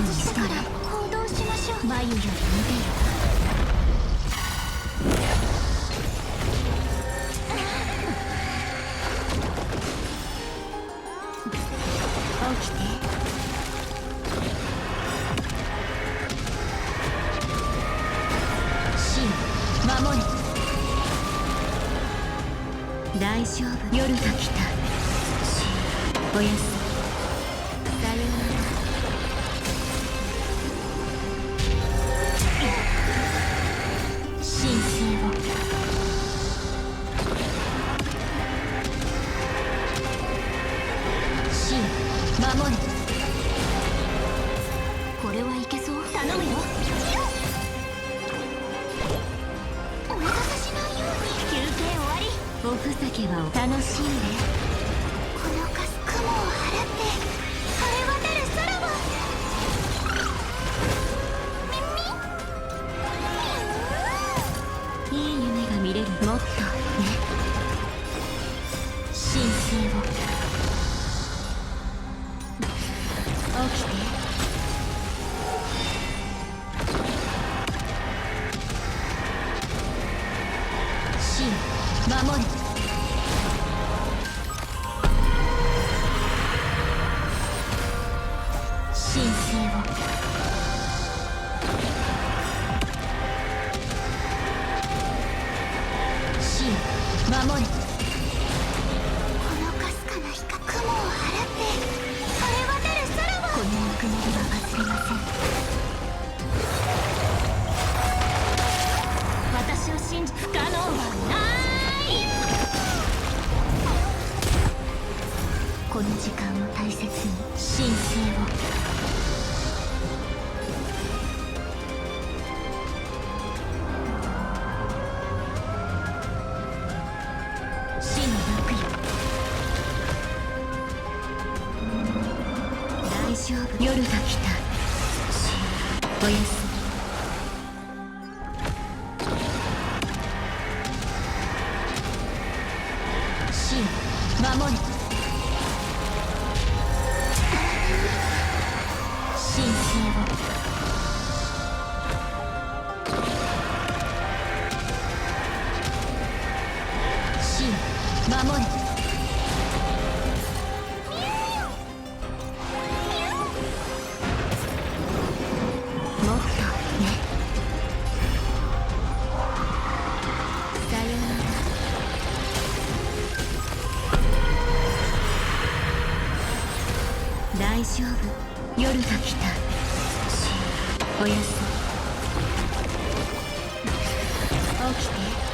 にしたら行動しましょう眉より見て。よ起きて。真守れ大丈夫夜が来たおやすみ守れこれはいけそう。頼むよ。お待たせしないように。休憩終わり。おふざけはお楽しいで。しい守る。神聖を。神守る。この時間を大切に神聖を。死の悪よ。大丈夫。夜が来た。おやすみ。真守れ。大丈夫。夜が来た。おやすみ。起きて。